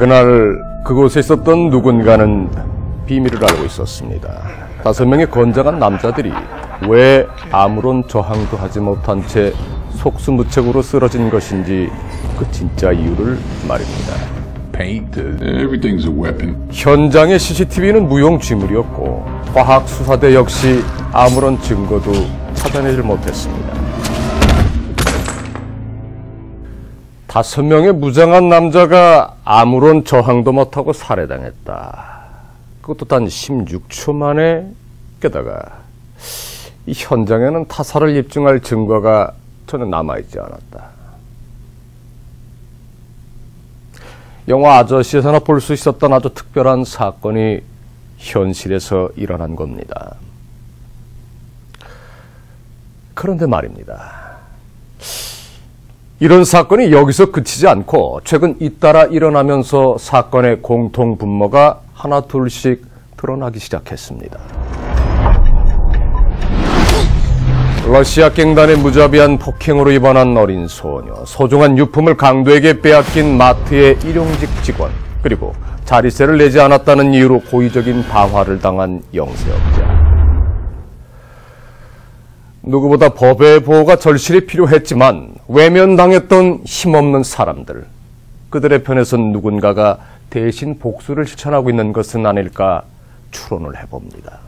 그날 그곳에 있었던 누군가는 비밀을 알고 있었습니다. 다섯 명의 건장한 남자들이 왜 아무런 저항도 하지 못한 채 속수무책으로 쓰러진 것인지 그 진짜 이유를 말입니다. 현장의 CCTV는 무용지물이었고 과학 수사대 역시 아무런 증거도 찾아내질 못했습니다. 다섯 명의 무장한 남자가 아무런 저항도 못하고 살해당했다. 그것도 단 16초 만에 게다가 이 현장에는 타살을 입증할 증거가 전혀 남아있지 않았다. 영화 아저씨에서나 볼 수 있었던 아주 특별한 사건이 현실에서 일어난 겁니다. 그런데 말입니다. 이런 사건이 여기서 그치지 않고 최근 잇따라 일어나면서 사건의 공통 분모가 하나 둘씩 드러나기 시작했습니다. 러시아 갱단의 무자비한 폭행으로 입원한 어린 소녀, 소중한 유품을 강도에게 빼앗긴 마트의 일용직 직원, 그리고 자리세를 내지 않았다는 이유로 고의적인 방화를 당한 영세업자. 누구보다 법의 보호가 절실히 필요했지만 외면당했던 힘없는 사람들, 그들의 편에선 누군가가 대신 복수를 실천하고 있는 것은 아닐까 추론을 해봅니다.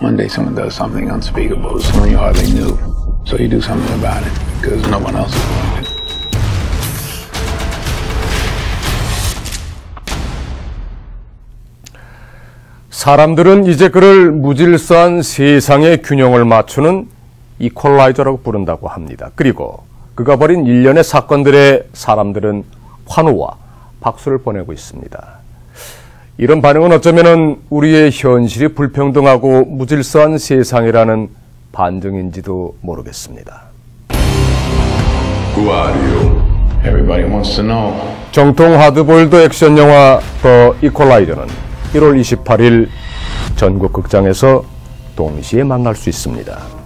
One day someone does something unspeakable, someone you hardly knew. So you do something about it because no one else is going to. 사람들은 이제 그를 무질서한 세상의 균형을 맞추는 이퀄라이저라고 부른다고 합니다. 그리고 그가 벌인 일련의 사건들에 사람들은 환호와 박수를 보내고 있습니다. 이런 반응은 어쩌면 우리의 현실이 불평등하고 무질서한 세상이라는 반증인지도 모르겠습니다. Who are you? Everybody wants to know. 정통 하드보일드 액션 영화 더 이퀄라이저는 1월 28일 전국 극장에서 동시에 만날 수 있습니다.